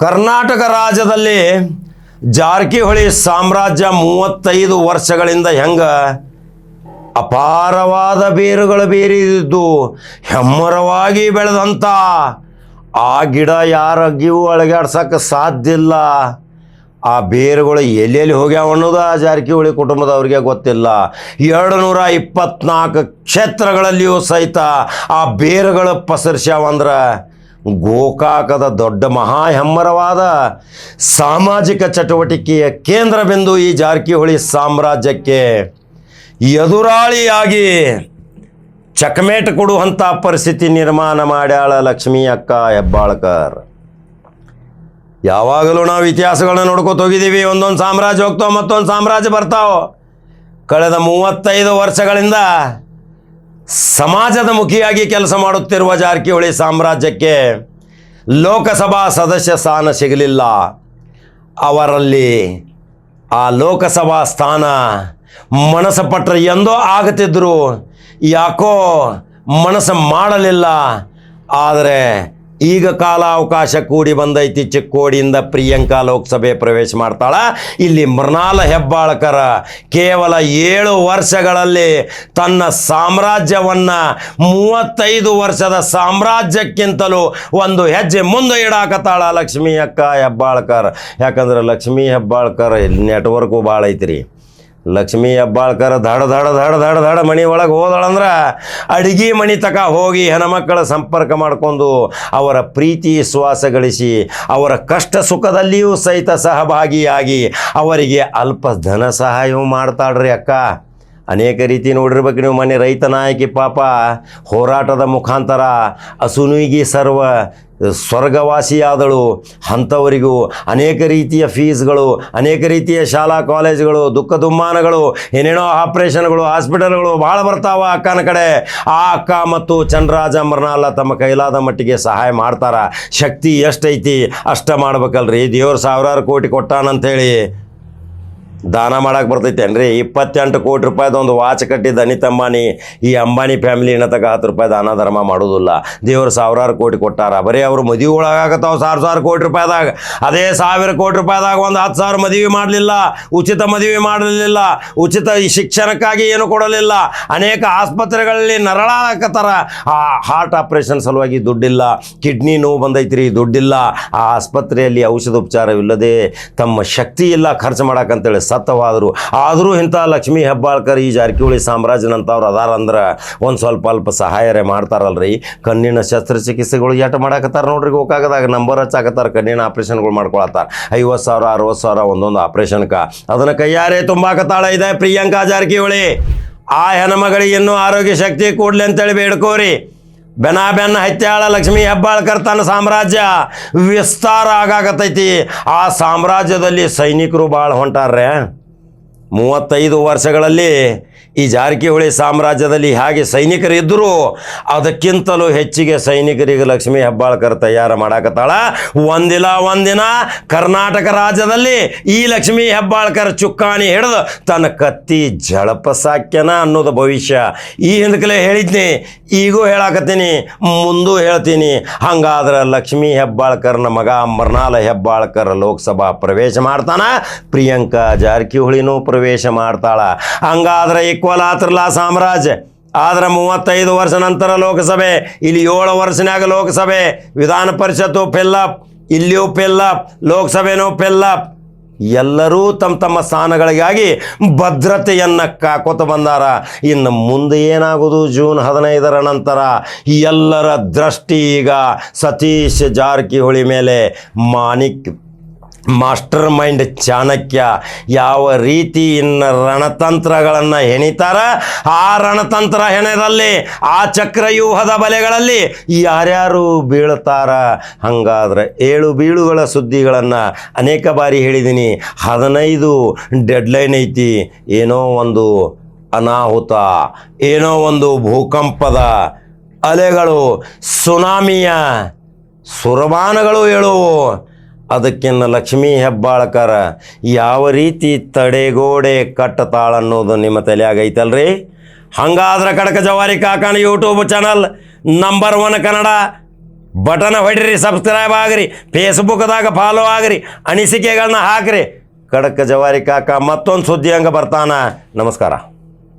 ಕರ್ನಾಟಕ ರಾಜ್ಯದಲ್ಲಿ ಜಾರಕಿಹೊಳಿ ಸಾಮ್ರಾಜ್ಯ ಮೂವತ್ತೈದು ವರ್ಷಗಳಿಂದ ಹೆಂಗ ಅಪಾರವಾದ ಬೇರುಗಳು ಬೇರಿದ್ದು ಹೆಮ್ಮರವಾಗಿ ಬೆಳೆದಂಥ ಆ ಗಿಡ ಯಾರಗ್ಗಿಯೂ ಅಳಗಾಡ್ಸಕ್ಕೆ ಸಾಧ್ಯ ಇಲ್ಲ. ಆ ಬೇರುಗಳು ಎಲ್ಲೆಲ್ಲಿ ಹೋಗ್ಯಾವ ಅನ್ನೋದು ಆ ಜಾರಕಿಹೊಳಿ ಕುಟುಂಬದವ್ರಿಗೆ ಗೊತ್ತಿಲ್ಲ. ಎರಡು ನೂರ ಇಪ್ಪತ್ನಾಲ್ಕು ಕ್ಷೇತ್ರಗಳಲ್ಲಿಯೂ ಸಹಿತ ಆ ಬೇರುಗಳು ಪಸರಿಸ್ಯಾವಂದ್ರೆ ಗೋಕಾಕದ ದೊಡ್ಡ ಮಹಾ ಹೆಮ್ಮರವಾದ ಸಾಮಾಜಿಕ ಚಟುವಟಿಕೆಯ ಕೇಂದ್ರ ಬಿಂದು ಈ ಜಾರಕಿಹೊಳಿ ಸಾಮ್ರಾಜ್ಯಕ್ಕೆ ಎದುರಾಳಿಯಾಗಿ ಚಕಮೇಟ್ ಕೊಡುವಂಥ ಪರಿಸ್ಥಿತಿ ನಿರ್ಮಾಣ ಮಾಡ್ಯಾಳ ಲಕ್ಷ್ಮೀ ಅಕ್ಕ ಹೆಬ್ಬಾಳ್ಕರ್. ಯಾವಾಗಲೂ ನಾವು ಇತಿಹಾಸಗಳನ್ನ ನೋಡ್ಕೋತ ಹೋಗಿದ್ದೀವಿ. ಒಂದೊಂದು ಸಾಮ್ರಾಜ್ಯ ಹೋಗ್ತಾವ, ಮತ್ತೊಂದು ಸಾಮ್ರಾಜ್ಯ ಬರ್ತಾವ. ಕಳೆದ ಮೂವತ್ತೈದು ವರ್ಷಗಳಿಂದ ಸಮಾಜದ ಮುಖಿಯಾಗಿ ಕೆಲಸ ಮಾಡುತ್ತಿರುವ ಜಾರಕಿಹೊಳಿ ಸಾಮ್ರಾಜ್ಯಕ್ಕೆ ಲೋಕಸಭಾ ಸದಸ್ಯ ಸ್ಥಾನ ಸಿಗಲಿಲ್ಲ. ಅವರಲ್ಲಿ ಆ ಲೋಕಸಭಾ ಸ್ಥಾನ ಮನಸ್ಸು ಪಟ್ಟರೆ ಎಂದೋ ಆಗುತ್ತಿದ್ದರು ಯಾಕೋ ಮನಸ್ಸು ಮಾಡಲಿಲ್ಲ. ಆದರೆ ಈಗ ಕಾಲಾವಕಾಶ ಕೂಡಿ ಬಂದೈತಿ ಚಿಕ್ಕೋಡಿಯಿಂದ ಪ್ರಿಯಾಂಕಾ ಲೋಕಸಭೆ ಪ್ರವೇಶ ಮಾಡ್ತಾಳ. ಇಲ್ಲಿ ಮೃಣಾಲ ಹೆಬ್ಬಾಳ್ಕರ ಕೇವಲ ಏಳು ವರ್ಷಗಳಲ್ಲಿ ತನ್ನ ಸಾಮ್ರಾಜ್ಯವನ್ನು ಮೂವತ್ತೈದು ವರ್ಷದ ಸಾಮ್ರಾಜ್ಯಕ್ಕಿಂತಲೂ ಒಂದು ಹೆಜ್ಜೆ ಮುಂದೆ ಇಡಾಕತ್ತಾಳ ಲಕ್ಷ್ಮೀ ಅಕ್ಕ ಹೆಬ್ಬಾಳ್ಕರ್. ಯಾಕಂದ್ರೆ ಲಕ್ಷ್ಮೀ ಹೆಬ್ಬಾಳ್ಕರ್ ನೆಟ್ವರ್ಕು ಭಾಳ ಐತ್ರಿ. ಲಕ್ಷ್ಮೀ ಹೆಬ್ಬಾಳ್ಕರ್ ದಾಡ ಧಡ ಧಡ ಧಡ ದಾಡ ಮನೆ ಒಳಗೆ ಹೋದಳಂದ್ರೆ ಅಡಿಗೆ ಮನೆ ತಕ ಹೋಗಿ ಹೆಣ್ಮಕ್ಕಳ ಸಂಪರ್ಕ ಮಾಡ್ಕೊಂಡು ಅವರ ಪ್ರೀತಿ ವಿಶ್ವಾಸ ಗಳಿಸಿ ಅವರ ಕಷ್ಟ ಸುಖದಲ್ಲಿಯೂ ಸಹಿತ ಸಹಭಾಗಿಯಾಗಿ ಅವರಿಗೆ ಅಲ್ಪ ಧನ ಸಹಾಯವೂ ಮಾಡ್ತಾಳ್ರಿ ಅಕ್ಕ. ಅನೇಕ ರೀತಿ ನೋಡಿರ್ಬೇಕು ನೀವು ಮನೆ ರೈತ ನಾಯಕಿ ಪಾಪ ಹೋರಾಟದ ಮುಖಾಂತರ ಅಸುನುಯಿಗಿ ಸರ್ವ ಸ್ವರ್ಗವಾಸಿಯಾದಳು. ಅಂಥವರಿಗೂ ಅನೇಕ ರೀತಿಯ ಫೀಸ್ಗಳು, ಅನೇಕ ರೀತಿಯ ಶಾಲಾ ಕಾಲೇಜುಗಳು, ದುಃಖ ದುಮ್ಮಾನಗಳು, ಏನೇನೋ ಆಪ್ರೇಷನ್ಗಳು, ಹಾಸ್ಪಿಟಲ್ಗಳು ಭಾಳ ಬರ್ತಾವ ಅಕ್ಕನ ಕಡೆ. ಆ ಅಕ್ಕ ಮತ್ತು ಚಂದ್ರರಾಜ ಮರ್ನಾಲ ತಮ್ಮ ಕೈಲಾದ ಮಟ್ಟಿಗೆ ಸಹಾಯ ಮಾಡ್ತಾರ. ಶಕ್ತಿ ಎಷ್ಟೈತಿ ಅಷ್ಟ ಮಾಡ್ಬೇಕಲ್ರಿ. ದೇವ್ರು ಸಾವಿರಾರು ಕೋಟಿ ಕೊಟ್ಟಾನಂತೇಳಿ. ದಾನ ಮಾಡಕ್ಕೆ ಬರ್ತೈತೇನ್ರಿ? ಇಪ್ಪತ್ತೆಂಟು ಕೋಟಿ ರೂಪಾಯಿದು ಒಂದು ವಾಚ್ ಕಟ್ಟಿದ ಅನಿತ್ ಅಂಬಾನಿ, ಈ ಅಂಬಾನಿ ಫ್ಯಾಮಿಲಿ ಏನತ ಹತ್ತು ರೂಪಾಯಿ ದಾನ ಧರ್ಮ ಮಾಡೋದಿಲ್ಲ. ದೇವರು ಸಾವಿರಾರು ಕೋಟಿ ಕೊಟ್ಟಾರ. ಬರೀ ಅವರು ಮದುವೆ ಒಳಗಾಗತ್ತಾವ ಸಾವಿರ ಸಾವಿರ ಕೋಟಿ ರೂಪಾಯಿದಾಗ. ಅದೇ ಸಾವಿರ ಕೋಟಿ ರೂಪಾಯಿದಾಗ ಒಂದು ಹತ್ತು ಸಾವಿರ ಮದುವೆ ಮಾಡಲಿಲ್ಲ. ಉಚಿತ ಮದುವೆ ಮಾಡಲಿಲ್ಲ. ಉಚಿತ ಈ ಶಿಕ್ಷಣಕ್ಕಾಗಿ ಏನು ಕೊಡಲಿಲ್ಲ. ಅನೇಕ ಆಸ್ಪತ್ರೆಗಳಲ್ಲಿ ನರಳಾಕತ್ತಾರ. ಆ ಹಾರ್ಟ್ ಆಪ್ರೇಷನ್ ಸಲುವಾಗಿ ದುಡ್ಡಿಲ್ಲ. ಕಿಡ್ನಿ ನೋವು ಬಂದೈತ್ರಿ, ದುಡ್ಡಿಲ್ಲ. ಆ ಆಸ್ಪತ್ರೆಯಲ್ಲಿ ಔಷಧೋಪಚಾರವಿಲ್ಲದೆ ತಮ್ಮ ಶಕ್ತಿ ಇಲ್ಲ ಖರ್ಚು ಮಾಡಕ್ಕಂತೇಳಿ ಸತ್ತವಾದರು. ಆದರೂ ಇಂಥ ಲಕ್ಷ್ಮೀ ಹೆಬ್ಬಾಳ್ಕರ್ ಈ ಜಾರಕಿಹೊಳಿ ಸಾಮ್ರಾಜ್ಯನಂಥವ್ರು ಅದಾರಂದ್ರೆ ಒಂದು ಸ್ವಲ್ಪ ಅಲ್ಪ ಸಹಾಯರೇ ಮಾಡ್ತಾರಲ್ರಿ. ಕಣ್ಣಿನ ಶಸ್ತ್ರಚಿಕಿತ್ಸೆಗಳು ಎಟ್ ಮಾಡಾಕತ್ತಾರ ನೋಡ್ರಿ ಹೋಗಾಗದಾಗ ನಂಬರ್ ಹಚ್ಚಾಕತ್ತಾರ, ಕಣ್ಣಿನ ಆಪ್ರೇಷನ್ಗಳು ಮಾಡ್ಕೊಳತ್ತಾರ. ಐವತ್ತು ಸಾವಿರ, ಅರವತ್ತು ಸಾವಿರ ಒಂದೊಂದು ಆಪ್ರೇಷನ್ಕ. ಅದನ್ನು ಕೈಯಾರೆ ತುಂಬಾಕತ್ತಾಳ ಇದೆ ಪ್ರಿಯಾಂಕಾ ಜಾರಕಿಹೊಳಿ. ಆ ಹೆಣ್ಮಗಳಿಗೆ ಇನ್ನೂ ಆರೋಗ್ಯ ಶಕ್ತಿ ಕೂಡಲಿ ಅಂತೇಳಿ ಬೇಡ್ಕೋರಿ. ಬೆನ ಬೆನ್ನ ಹತ್ಯಾಳ ಲಕ್ಷ್ಮೀ ಹೆಬ್ಬಾಳ್ಕರ್ ಸಾಮ್ರಾಜ್ಯ ವಿಸ್ತಾರ ಆಗಾಕತ್ತೈತಿ. ಆ ಸಾಮ್ರಾಜ್ಯದಲ್ಲಿ ಸೈನಿಕರು ಭಾಳ ಹೊಂಟಾರ್ರೆ. ಮೂವತ್ತೈದು ವರ್ಷಗಳಲ್ಲಿ ಈ ಜಾರಕಿಹೊಳಿ ಸಾಮ್ರಾಜ್ಯದಲ್ಲಿ ಹೇಗೆ ಸೈನಿಕರು ಇದ್ದರು ಅದಕ್ಕಿಂತಲೂ ಹೆಚ್ಚಿಗೆ ಸೈನಿಕರಿಗೆ ಲಕ್ಷ್ಮೀ ಹೆಬ್ಬಾಳ್ಕರ್ ತಯಾರು ಮಾಡಾಕತ್ತಾಳ. ಒಂದಿಲ್ಲ ಒಂದಿನ ಕರ್ನಾಟಕ ರಾಜ್ಯದಲ್ಲಿ ಈ ಲಕ್ಷ್ಮೀ ಹೆಬ್ಬಾಳ್ಕರ್ ಚುಕ್ಕಾಣಿ ಹಿಡಿದು ತನ್ನ ಕತ್ತಿ ಜಳಪ ಸಾಕ್ಯನ ಅನ್ನೋದು ಭವಿಷ್ಯ. ಈ ಹಿಂದಕಲೇ ಹೇಳಿದ್ನಿ, ಈಗೂ ಹೇಳಾಕತ್ತೀನಿ, ಮುಂದೂ ಹೇಳ್ತೀನಿ. ಹಂಗಾದ್ರೆ ಲಕ್ಷ್ಮೀ ಹೆಬ್ಬಾಳ್ಕರ್ನ ಮಗ ಮರ್ನಾಲ ಹೆಬ್ಬಾಳ್ಕರ್ ಲೋಕಸಭಾ ಪ್ರವೇಶ ಮಾಡ್ತಾನ. ಪ್ರಿಯಾಂಕಾ ಜಾರಕಿಹೊಳಿನೂ ಪ್ರವೇಶ ಮಾಡ್ತಾಳ. ಹಂಗಾದ್ರೆ ಈಕ್ವಲ್ ಆತ್ರಲ್ಲ ಸಾಮ್ರಾಜ್ಯ. ಆದ್ರೆ ಮೂವತ್ತೈದು ವರ್ಷ ನಂತರ ಲೋಕಸಭೆ, ಇಲ್ಲಿ ಏಳು ವರ್ಷನಾಗ ಲೋಕಸಭೆ. ವಿಧಾನ ಪರಿಷತ್ತು ಫಿಲ್ಲಪ್, ಇಲ್ಲಿಯೂ ಫಿಲ್ಲಪ್, ಲೋಕಸಭೆನೂ ಫಿಲ್ಲಪ್. ಎಲ್ಲರೂ ತಮ್ಮ ತಮ್ಮ ಸ್ಥಾನಗಳಿಗಾಗಿ ಭದ್ರತೆಯನ್ನು ಕಾಕೋತ ಬಂದಾರ. ಇನ್ನು ಮುಂದೆ ಏನಾಗೋದು ಜೂನ್ ಹದಿನೈದರ ನಂತರ? ಎಲ್ಲರ ದೃಷ್ಟಿ ಈಗ ಸತೀಶ್ ಜಾರಕಿಹೊಳಿ ಮೇಲೆ ಮಾಣಿಕ್ ಮಾಸ್ಟರ್ ಮೈಂಡ್ ಚಾಣಕ್ಯ ಯಾವ ರೀತಿ ಇನ್ನ ರಣತಂತ್ರಗಳನ್ನು ಹೆಣಿತಾರ? ಆ ರಣತಂತ್ರ ಹೆಣದಲ್ಲಿ, ಆ ಚಕ್ರವ್ಯೂಹದ ಬಲೆಗಳಲ್ಲಿ ಯಾರ್ಯಾರು ಬೀಳ್ತಾರ? ಹಂಗಾದ್ರೆ ಏಳು ಬೀಳುಗಳ ಸುದ್ದಿಗಳನ್ನು ಅನೇಕ ಬಾರಿ ಹೇಳಿದ್ದೀನಿ ಹದಿನೈದು ಡೆಡ್ಲೈನ್ ಐತಿ. ಏನೋ ಒಂದು ಅನಾಹುತ, ಏನೋ ಒಂದು ಭೂಕಂಪದ ಅಲೆಗಳು ಸುನಾಮಿಯ ಸುರಮಾನಗಳು ಹೇಳುವು ಅದಕ್ಕಿನ್ನ ಲಕ್ಷ್ಮೀ ಹೆಬ್ಬಾಳ್ಕರ, ಯಾವ ರೀತಿ ತಡೆಗೋಡೆ ಕಟ್ಟತಾಳ ಅನ್ನೋದು ನಿಮ್ಮ ತಲೆಯಾಗೈತಲ್ರಿ ಹಂಗಾದ್ರೆ ಕಡಕ ಜವಾರಿ ಕಾಕಾನ YouTube channel number one Kannada button ಹೊಡಿರಿ subscribe ಆಗ್ರಿ ಫೇಸ್ಬುಕ್ದಾಗ ಫಾಲೋ ಆಗ್ರಿ ಅನಿಸಿಕೆಗಳನ್ನ ಹಾಕ್ರಿ. ಕಡಕ ಜವಾರಿ ಕಾಕ ಮತ್ತೊಂದು ಸುದ್ದಿ ಹಂಗೆ ಬರ್ತಾನ. ನಮಸ್ಕಾರ.